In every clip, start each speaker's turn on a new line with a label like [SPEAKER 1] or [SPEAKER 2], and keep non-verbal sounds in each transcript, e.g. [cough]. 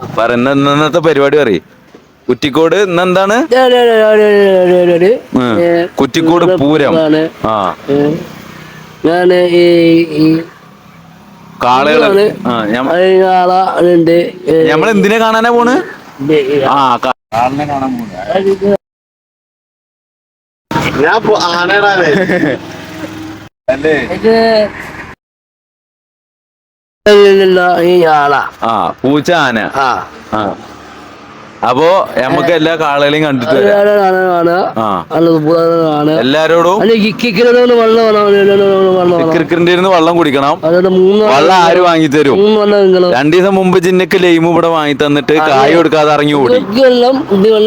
[SPEAKER 1] പറ ഇന്ന് ഇന്നത്തെ പരിപാടി പറയും. കുറ്റിക്കോട് ഇന്നെന്താണ് എന്താണ്? കുറ്റിക്കോട് പൂരം. ആ.
[SPEAKER 2] ഞാൻ ഈ ഈ
[SPEAKER 1] കാളകൾ. ആ ഞമ്മ-
[SPEAKER 2] ആളുണ്ട്
[SPEAKER 1] എന്തിനെ കാണാനാ പോണ്? ആ കാളിനെ കാണാൻ പോണ്.
[SPEAKER 3] ഞാൻ പോ- ആനേടാണ് [laughs]
[SPEAKER 1] അല്ലേ?
[SPEAKER 2] ഈ ആളാ.
[SPEAKER 1] ആ പൂച്ച ആന
[SPEAKER 2] ആ.
[SPEAKER 1] ആ. അപ്പോ നമുക്ക് എല്ലാ കാളകളെയും കണ്ടിട്ട് വരാം. ആ. എല്ലാരോടും ക്രിക്കറ്റിന്റെ ഇരുന്ന് വെള്ളം കുടിക്കണം. വെള്ളം ആര് വാങ്ങി തരും രണ്ടു ദിവസം മുമ്പ് ജിന്നക്ക് ലൈമ് ഇവിടെ വാങ്ങി തന്നിട്ട് കായ കൊടുക്കാതെ ഇറങ്ങി ഓടി.
[SPEAKER 2] പിന്നെ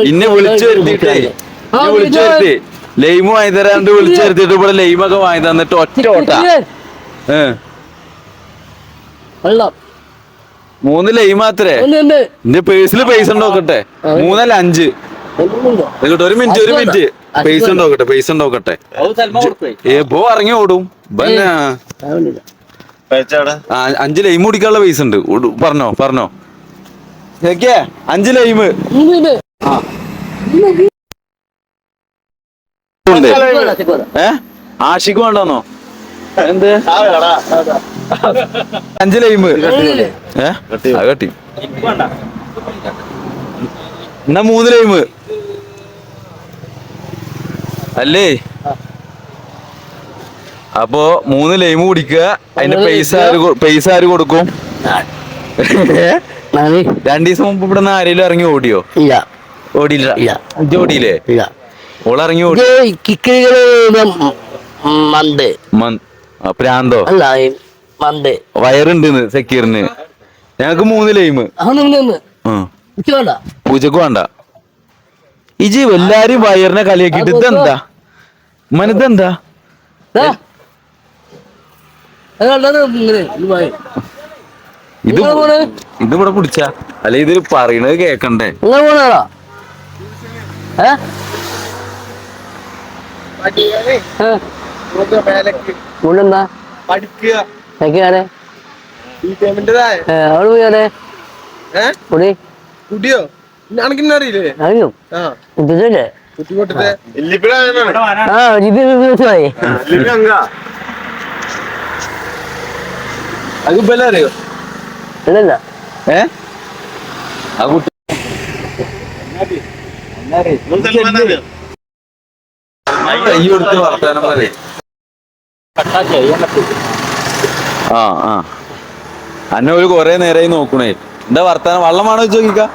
[SPEAKER 1] ഇന്നെ വിളിച്ചു വരുത്തിട്ടേ ഇന്നെ വിളിച്ചു വരുത്തി. ലൈമ് വാങ്ങി തരാണ്ട് വിളിച്ചു വരുത്തിട്ട് ഇവിടെ ലൈമൊക്കെ വാങ്ങി തന്നിട്ട് ഒറ്റ ഓട്ട. ഏ.
[SPEAKER 2] വെള്ളം
[SPEAKER 1] മൂന്ന് ലൈം മാത്രേ. എന്റെ പേഴ്സിൽ പൈസ ഉണ്ടോക്കട്ടെ മൂന്നല്ല അഞ്ച്. ഒരു മിനിറ്റ് ഒരു മിനിറ്റ്. പൈസ ഉണ്ടോക്കട്ടെ പൈസ ഉണ്ടോക്കട്ടെ ഏ പോ ഇറങ്ങി ഓടും. അഞ്ച് ലൈം കുടിക്കാനുള്ള പൈസ ഉണ്ട്. പറഞ്ഞോ പറഞ്ഞോ. കേക്കേ അഞ്ച്. ഏ? ആഷിക്ക് വേണ്ടോന്നോ എന്ത്? അഞ്ച് ലൈമ് ഏ? അത് കട്ടി. എന്നാ മൂന്ന് ലൈമ് അല്ലേ? അപ്പോ മൂന്ന് ലൈമ് കുടിക്കുക. അതിന്റെ പൈസ ആര് പൈസ ആര് കൊടുക്കും. രണ്ടു ദിവസം മുമ്പ് ഇവിടെ നിന്ന് ആരെങ്കിലും ഇറങ്ങി ഓടിയോ?
[SPEAKER 2] ഇല്ല.
[SPEAKER 1] ഓടിയില്ല. ഓടിയില്ലേ? ഓളിറങ്ങി ഓടി.
[SPEAKER 2] മന്ത്.
[SPEAKER 1] ആ, പ്രാന്തോ?
[SPEAKER 2] അല്ല മന്ത്
[SPEAKER 1] വയറുണ്ട് സെക്യൂറിന് ഞങ്ങക്ക് മൂന്ന് ലൈമ് പൂജക്ക് വേണ്ട. ഇജി എല്ലാരും വയറിനെ കളിയാക്കിട്ട് ഇതെന്താ? മനതെന്താ
[SPEAKER 2] ഇത്.
[SPEAKER 1] ഇത് ഇവിടെ പിടിച്ച? അല്ല ഇത് പറയണത് കേക്കണ്ടേ?
[SPEAKER 2] ഏ? മുണ്ടെന്താ
[SPEAKER 3] പഠിക്കുക. ഈ
[SPEAKER 2] അവിടെ പോയാലേ
[SPEAKER 3] കുട്ടിയോ അനക്കിന്നെ അറിയില്ലേ?
[SPEAKER 2] അറിയും.
[SPEAKER 3] ആ. കുട്ടി കൊട്ടിട്ട് ഇല്ലിപ്പിടാണ്
[SPEAKER 2] ആ ഇത് മനസ്സിലായി
[SPEAKER 1] അത് ഇപ്പൊ അറിയോ?
[SPEAKER 2] ഇല്ലല്ല.
[SPEAKER 1] ഏ? ആ കുട്ടി. കൈ കൊടുത്ത് വർത്താനം പറയ്. ആ ആ. അന്നെ ഒരു കൊറേ നേരമായി നോക്കണേ. എന്താ വർത്താനം? വള്ളമാണോ
[SPEAKER 2] വേണോ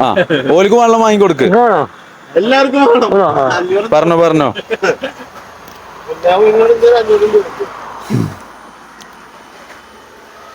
[SPEAKER 1] ആ ഓലിക്ക് വള്ളം വാങ്ങിക്കൊടുക്ക്.
[SPEAKER 3] എല്ലാവർക്കും
[SPEAKER 1] പറഞ്ഞോ പറഞ്ഞോ.